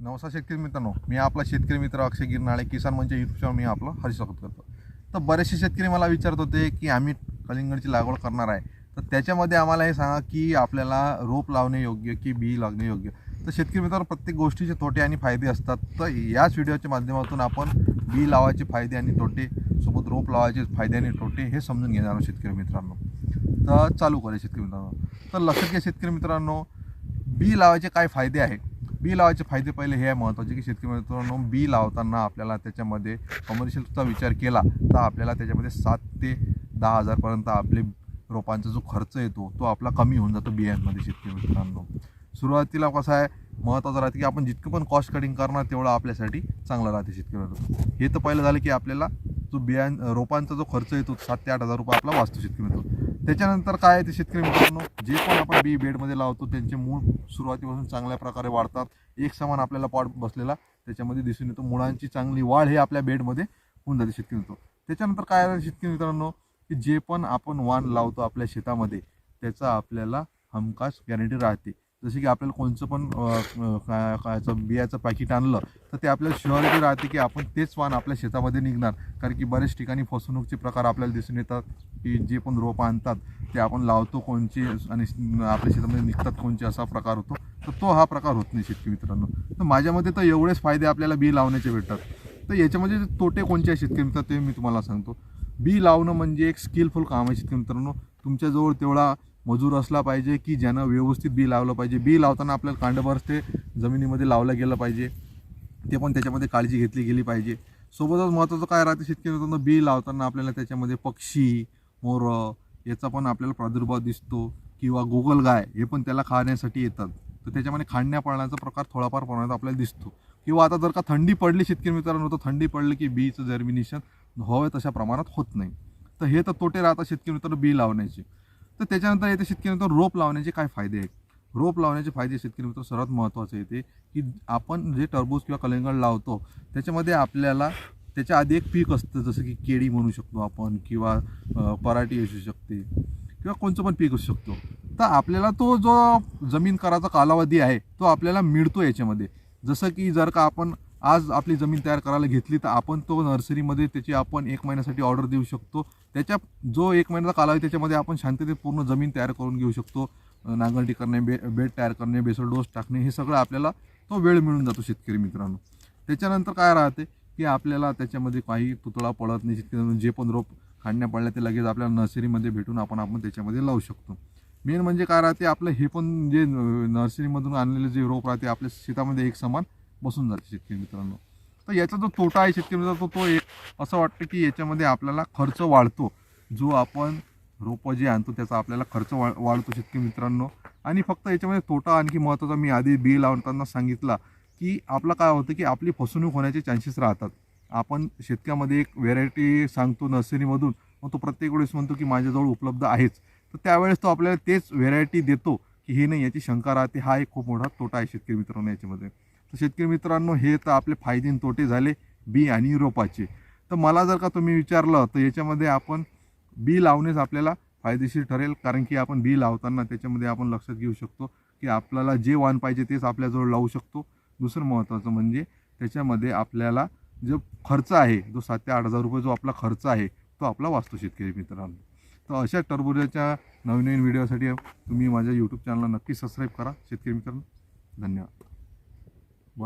नमस्कार शेतकरी मित्रांनो मी आपला शेतकरी मित्र अक्षय गिरनाळे किसान म्हणजे युट्यूब मी आपलं हरी स्वागत करतो. तर बरेचसे शेतकरी मला विचारत होते की आम्ही कलिंगडची लागवड करणार आहे. तर त्याच्यामध्ये आम्हाला हे सांगा की आपल्याला रोप लावणे योग्य की बी लागणे योग्य? तर शेतकरी मित्रांनो प्रत्येक गोष्टीचे तोटे आणि फायदे असतात. तर याच व्हिडिओच्या माध्यमातून आपण बी लावायचे फायदे आणि तोटे सोबत रोप लावायचे फायदे आणि तोटे हे समजून घेणार आहोत शेतकरी मित्रांनो. तर चालू करूया शेतकरी मित्रांनो. तर लक्षात घ्या शेतकरी मित्रांनो बी लावायचे काय फायदे आहे बी लावायचे फायदे पहिले हे आहे महत्त्वाचे की शेतकरी मित्रांनो बी लावताना आपल्याला त्याच्यामध्ये कमर्शियलचा विचार केला तर आपल्याला त्याच्यामध्ये सात ते दहा हजारपर्यंत आपले रोपांचा जो खर्च येतो तो आपला कमी होऊन जातो बियांमध्ये शेतकरी मित्रांनो. सुरुवातीला कसं आहे महत्त्वाचं राहते की आपण जितकं पण कॉस्ट कटिंग करणार तेवढं आपल्यासाठी चांगलं राहते शेतकरी मित्रांनो. हे तर पहिलं झालं की आपल्याला जो बियां रोपांचा जो खर्च येतो सात ते आठ हजार रुपये आपला वाचतो शेतकरी मित्रांनो. त्याच्यानंतर काय आहे ते शेतकरी मित्रांनो? जे पण आपण बी बेडमध्ये लावतो त्यांचे मूळ सुरुवातीपासून चांगल्या प्रकारे वाढतात. एक समान आपल्याला पॉट बसलेला त्याच्यामध्ये दिसून येतो. मुळांची चांगली वाढ हे आपल्या बेडमध्ये होऊन जाते शेतकरी मित्र. त्याच्यानंतर काय आहे शेतकरी मित्रांनो? की जे पण आपण वाण लावतो आपल्या शेतामध्ये त्याचा आपल्याला हमखास गॅरंटी राहते. जसे की आपल्याला कोणचं पण काय कायचं बियाचं पॅकेट आणलं तर ते आपल्याला शुअरिटी राहते की आपण तेच वाण आपल्या शेतामध्ये निघणार. कारण की बरेच ठिकाणी फसवणूकचे प्रकार आपल्याला दिसून येतात की जे पण रोपं आणतात ते आपण लावतो कोणचे आणि आपल्या शेतामध्ये निघतात कोणचे असा प्रकार होतो. तर तो हा प्रकार होत नाही शेतकरी मित्रांनो. तर माझ्यामध्ये तर एवढेच फायदे आपल्याला बी लावण्याचे भेटतात. तर याच्यामध्ये तोटे कोणते आहे शेतकरी मित्र ते मी तुम्हाला सांगतो. बी लावणं म्हणजे एक स्किलफुल काम आहे शेतकरी मित्रांनो. तुमच्याजवळ तेवढा मजूर असला पाहिजे की ज्यानं व्यवस्थित बी लावलं पाहिजे. बी लावताना आपल्याला कांडभर ते जमिनीमध्ये लावलं गेलं पाहिजे. ते पण त्याच्यामध्ये काळजी घेतली गेली पाहिजे. सोबतच महत्त्वाचं काय राहते शेतकरी मित्रांनो बी लावताना आपल्याला त्याच्यामध्ये पक्षी मोरं याचा पण आपल्याला प्रादुर्भाव दिसतो. किंवा गोगल गाय हे पण त्याला खाण्यासाठी येतात. तर त्याच्यामध्ये खाण्यापाळण्याचा पाळण्याचा प्रकार थोडाफार प्रमाणात आपल्याला दिसतो. किंवा आता जर का थंडी पडली शेतकरी मित्रांनो तर थंडी पडली की बीचं जर्मिनेशन हवं तशा प्रमाणात होत नाही. तर हे तर तोटे राहतात शेतकरी मित्रांनो बी लावण्याचे. तर त्याच्यानंतर येते शेतकरी रोप लावण्याचे काय फायदे आहेत? रोप लावण्याचे फायदे शेतकरी मित्र सर्वात महत्त्वाचे येते की आपण जे टरबूज किंवा कलिंगड लावतो त्याच्यामध्ये आपल्याला त्याच्या आधी एक पीक असतं जसं की केळी म्हणू शकतो आपण किंवा पराठी असू शकते किंवा कोणचं पण पीक असू शकतो. तर आपल्याला तो जो जमीन कराचा कालावधी आहे तो आपल्याला मिळतो याच्यामध्ये. जसं की जर का आपण आज आपली जमीन तयार करायला घेतली तर आपण तो नर्सरीमध्ये त्याची आपण एक महिन्यासाठी ऑर्डर देऊ शकतो. त्याच्या जो एक महिन्याचा कालावधी त्याच्यामध्ये आपण शांततेत पूर्ण जमीन तयार करून घेऊ शकतो. नांगरटी करणे बे बेड तयार करणे बेसर डोस टाकणे हे सगळं आपल्याला तो वेळ मिळून जातो शेतकरी मित्रांनो. त्याच्यानंतर काय राहते की आपल्याला त्याच्यामध्ये काही पुतळा पडत नाही. शेतकरी जे पण रोप खांडण्या पडल्या ते लगेच आपल्याला नर्सरीमध्ये भेटून आपण आपण त्याच्यामध्ये लावू शकतो. मेन म्हणजे काय राहते आपलं हे पण जे न- नर्सरीमधून आणलेले जे रोप राहते आपल्या शेतामध्ये एक समान बसून जाते शेतकरी मित्रांनो. तर याचा जो तोटा आहे शेतकरी मित्रांनो तो एक. असं वाटतं की याच्यामध्ये आपल्याला खर्च वाढतो. जो आपण रोपं जे आणतो त्याचा आपल्याला खर्च वा वाढतो शेतकरी मित्रांनो. आणि फक्त याच्यामध्ये तोटा आणखी महत्त्वाचा मी आधी बी लावताना सांगितला की आपलं काय होतं की आपली फसवणूक होण्याचे चान्सेस राहतात. आपण शेतकऱ्यामध्ये एक व्हेरायटी सांगतो नर्सरीमधून. मग तो प्रत्येक वेळेस म्हणतो की माझ्याजवळ उपलब्ध आहेच. तर त्यावेळेस तो आपल्याला तेच व्हेरायटी देतो की हे नाही याची शंका राहते. हा एक खूप मोठा तोटा आहे शेतकरी मित्रांनो याच्यामध्ये. तर शेतकरी मित्रांनो हे तर आपले फायदे आणि तोटे झाले बी आणि रोपाचे. तर मला जर का तुम्ही विचारलं तर याच्यामध्ये आपण बी लावणेच आपल्याला फायदेशीर ठरेल कारण की आपण बी लावताना त्याच्यामध्ये आपण लक्षात घेऊ शकतो की आपल्याला जे वाण पाहिजे तेच आपल्याजवळ लावू शकतो. दुसरं महत्त्वाचं म्हणजे त्याच्यामध्ये आपल्याला जो खर्च आहे जो सात ते आठ हजार रुपये जो आपला खर्च आहे तो आपला वाचतो शेतकरी मित्रांनो. तर अशा टरबुजाच्या नवीन नवीन व्हिडिओसाठी तुम्ही माझ्या यूट्यूब चॅनलला नक्की सबस्क्राईब करा. शेतकरी मित्रांनो धन्यवाद.